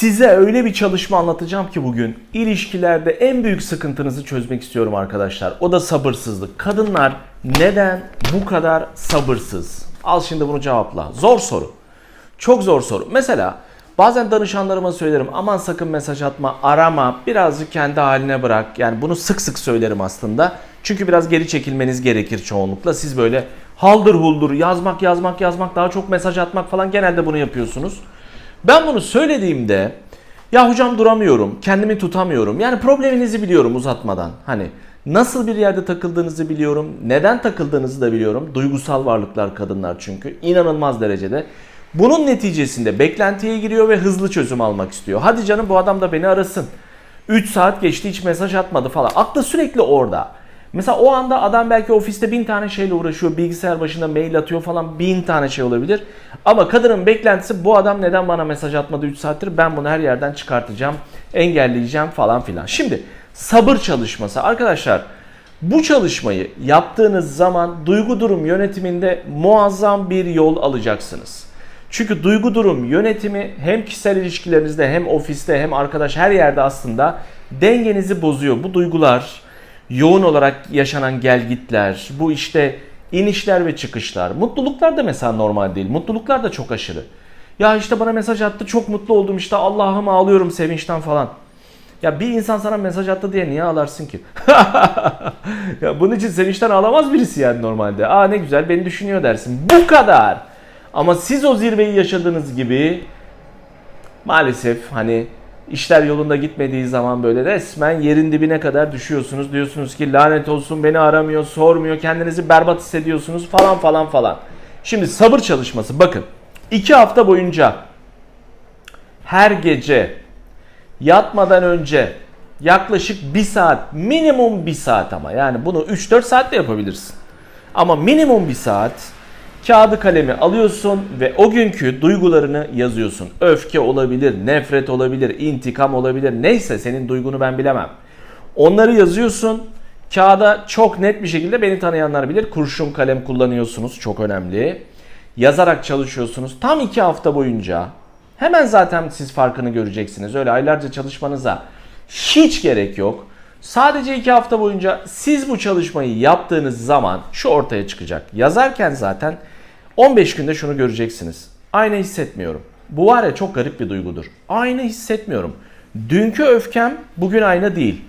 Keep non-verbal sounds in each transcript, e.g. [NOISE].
Size öyle bir çalışma anlatacağım ki bugün ilişkilerde en büyük sıkıntınızı çözmek istiyorum arkadaşlar. O da sabırsızlık. Kadınlar neden bu kadar sabırsız? Al şimdi bunu cevapla. Zor soru. Çok zor soru. Mesela bazen danışanlarıma söylerim aman sakın mesaj atma, arama, birazcık kendi haline bırak. Yani bunu sık sık söylerim aslında. Çünkü biraz geri çekilmeniz gerekir çoğunlukla. Siz böyle haldır huldur yazmak yazmak yazmak daha çok mesaj atmak falan genelde bunu yapıyorsunuz. Ben bunu söylediğimde ya hocam duramıyorum, kendimi tutamıyorum. Yani probleminizi biliyorum uzatmadan. Hani nasıl bir yerde takıldığınızı biliyorum, neden takıldığınızı da biliyorum. Duygusal varlıklar kadınlar çünkü inanılmaz derecede. Bunun neticesinde beklentiye giriyor ve hızlı çözüm almak istiyor. Hadi canım bu adam da beni arasın. 3 saat geçti hiç mesaj atmadı falan. Aklı sürekli orada. Mesela o anda adam belki ofiste bin tane şeyle uğraşıyor. Bilgisayar başında mail atıyor falan bin tane şey olabilir. Ama kadının beklentisi bu adam neden bana mesaj atmadı 3 saattir ben bunu her yerden çıkartacağım, engelleyeceğim falan filan. Şimdi sabır çalışması arkadaşlar bu çalışmayı yaptığınız zaman duygu durum yönetiminde muazzam bir yol alacaksınız. Çünkü duygu durum yönetimi hem kişisel ilişkilerinizde hem ofiste hem arkadaş her yerde aslında dengenizi bozuyor. Bu duygular yoğun olarak yaşanan gelgitler, bu işte inişler ve çıkışlar. Mutluluklar da mesela normal değil. Mutluluklar da çok aşırı. Ya işte bana mesaj attı çok mutlu oldum işte Allah'ım ağlıyorum sevinçten falan. Ya bir insan sana mesaj attı diye niye ağlarsın ki? [LAUGHS] ya bunun için sevinçten ağlamaz birisi yani normalde. Aa ne güzel beni düşünüyor dersin. Bu kadar. Ama siz o zirveyi yaşadığınız gibi maalesef hani işler yolunda gitmediği zaman böyle resmen yerin dibine kadar düşüyorsunuz. Diyorsunuz ki lanet olsun beni aramıyor, sormuyor, kendinizi berbat hissediyorsunuz falan falan falan. Şimdi sabır çalışması bakın. iki hafta boyunca her gece yatmadan önce yaklaşık bir saat minimum bir saat ama yani bunu 3-4 saatte yapabilirsin. Ama minimum bir saat kağıdı kalemi alıyorsun ve o günkü duygularını yazıyorsun. Öfke olabilir, nefret olabilir, intikam olabilir. Neyse senin duygunu ben bilemem. Onları yazıyorsun. Kağıda çok net bir şekilde beni tanıyanlar bilir. Kurşun kalem kullanıyorsunuz. Çok önemli. Yazarak çalışıyorsunuz. Tam iki hafta boyunca hemen zaten siz farkını göreceksiniz. Öyle aylarca çalışmanıza hiç gerek yok. Sadece iki hafta boyunca siz bu çalışmayı yaptığınız zaman şu ortaya çıkacak. Yazarken zaten 15 günde şunu göreceksiniz. Aynı hissetmiyorum. Bu var ya çok garip bir duygudur. Aynı hissetmiyorum. Dünkü öfkem bugün aynı değil.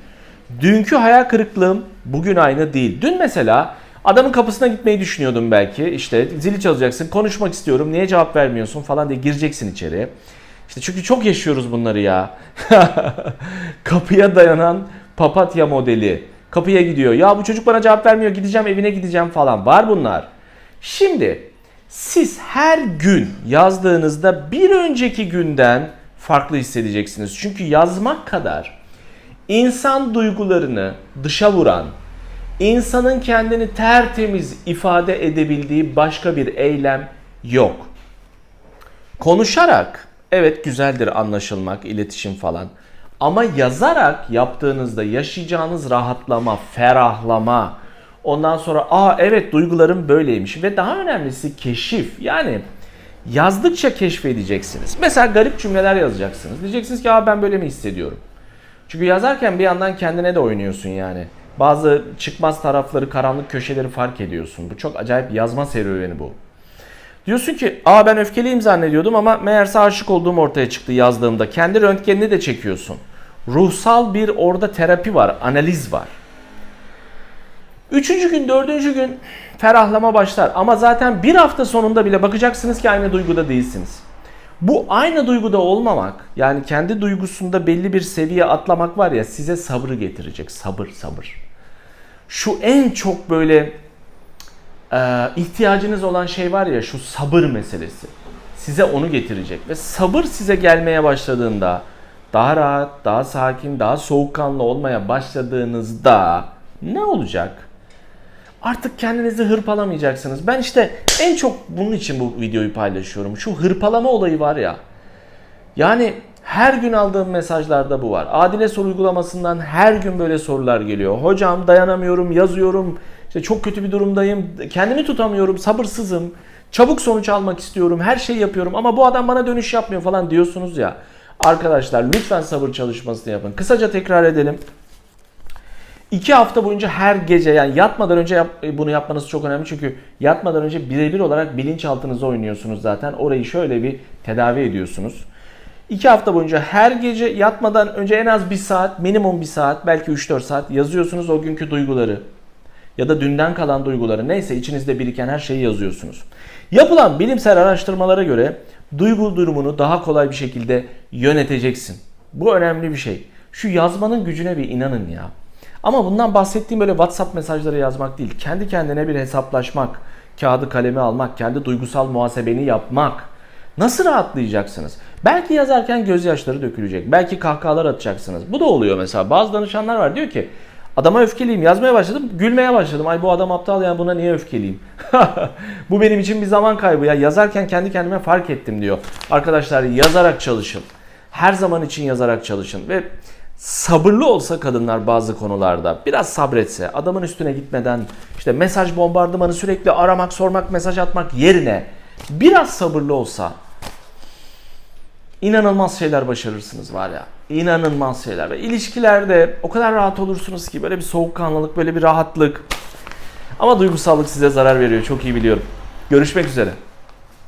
Dünkü hayal kırıklığım bugün aynı değil. Dün mesela adamın kapısına gitmeyi düşünüyordum belki. İşte zili çalacaksın, konuşmak istiyorum, niye cevap vermiyorsun falan diye gireceksin içeri. İşte çünkü çok yaşıyoruz bunları ya. [LAUGHS] Kapıya dayanan papatya modeli. Kapıya gidiyor. Ya bu çocuk bana cevap vermiyor. Gideceğim evine gideceğim falan. Var bunlar. Şimdi siz her gün yazdığınızda bir önceki günden farklı hissedeceksiniz. Çünkü yazmak kadar insan duygularını dışa vuran, insanın kendini tertemiz ifade edebildiği başka bir eylem yok. Konuşarak evet güzeldir anlaşılmak, iletişim falan. Ama yazarak yaptığınızda yaşayacağınız rahatlama, ferahlama, ondan sonra aa evet duygularım böyleymiş ve daha önemlisi keşif. Yani yazdıkça keşfedeceksiniz. Mesela garip cümleler yazacaksınız. Diyeceksiniz ki aa ben böyle mi hissediyorum? Çünkü yazarken bir yandan kendine de oynuyorsun yani. Bazı çıkmaz tarafları, karanlık köşeleri fark ediyorsun. Bu çok acayip yazma serüveni bu. Diyorsun ki aa ben öfkeliyim zannediyordum ama meğerse aşık olduğum ortaya çıktı yazdığımda. Kendi röntgenini de çekiyorsun. Ruhsal bir orada terapi var, analiz var. Üçüncü gün, dördüncü gün ferahlama başlar. Ama zaten bir hafta sonunda bile bakacaksınız ki aynı duyguda değilsiniz. Bu aynı duyguda olmamak, yani kendi duygusunda belli bir seviye atlamak var ya size sabrı getirecek. Sabır, sabır. Şu en çok böyle e, ihtiyacınız olan şey var ya şu sabır meselesi. Size onu getirecek ve sabır size gelmeye başladığında daha rahat, daha sakin, daha soğukkanlı olmaya başladığınızda ne olacak? Artık kendinizi hırpalamayacaksınız. Ben işte en çok bunun için bu videoyu paylaşıyorum. Şu hırpalama olayı var ya. Yani her gün aldığım mesajlarda bu var. Adile soru uygulamasından her gün böyle sorular geliyor. Hocam dayanamıyorum, yazıyorum. İşte çok kötü bir durumdayım. Kendimi tutamıyorum, sabırsızım. Çabuk sonuç almak istiyorum. Her şeyi yapıyorum ama bu adam bana dönüş yapmıyor falan diyorsunuz ya. Arkadaşlar lütfen sabır çalışmasını yapın. Kısaca tekrar edelim. İki hafta boyunca her gece yani yatmadan önce yap- bunu yapmanız çok önemli çünkü yatmadan önce birebir olarak bilinçaltınıza oynuyorsunuz zaten. Orayı şöyle bir tedavi ediyorsunuz. İki hafta boyunca her gece yatmadan önce en az bir saat, minimum bir saat, belki 3-4 saat yazıyorsunuz o günkü duyguları. Ya da dünden kalan duyguları neyse içinizde biriken her şeyi yazıyorsunuz. Yapılan bilimsel araştırmalara göre duygu durumunu daha kolay bir şekilde yöneteceksin. Bu önemli bir şey. Şu yazmanın gücüne bir inanın ya. Ama bundan bahsettiğim böyle WhatsApp mesajları yazmak değil. Kendi kendine bir hesaplaşmak, kağıdı kalemi almak, kendi duygusal muhasebeni yapmak. Nasıl rahatlayacaksınız? Belki yazarken gözyaşları dökülecek. Belki kahkahalar atacaksınız. Bu da oluyor mesela. Bazı danışanlar var diyor ki adama öfkeliyim. Yazmaya başladım. Gülmeye başladım. Ay bu adam aptal ya buna niye öfkeliyim? [LAUGHS] bu benim için bir zaman kaybı ya. Yazarken kendi kendime fark ettim diyor. Arkadaşlar yazarak çalışın. Her zaman için yazarak çalışın ve sabırlı olsa kadınlar bazı konularda biraz sabretse adamın üstüne gitmeden işte mesaj bombardımanı sürekli aramak sormak mesaj atmak yerine biraz sabırlı olsa inanılmaz şeyler başarırsınız var ya. İnanılmaz şeyler. Ve ilişkilerde o kadar rahat olursunuz ki böyle bir soğukkanlılık, böyle bir rahatlık. Ama duygusallık size zarar veriyor. Çok iyi biliyorum. Görüşmek üzere.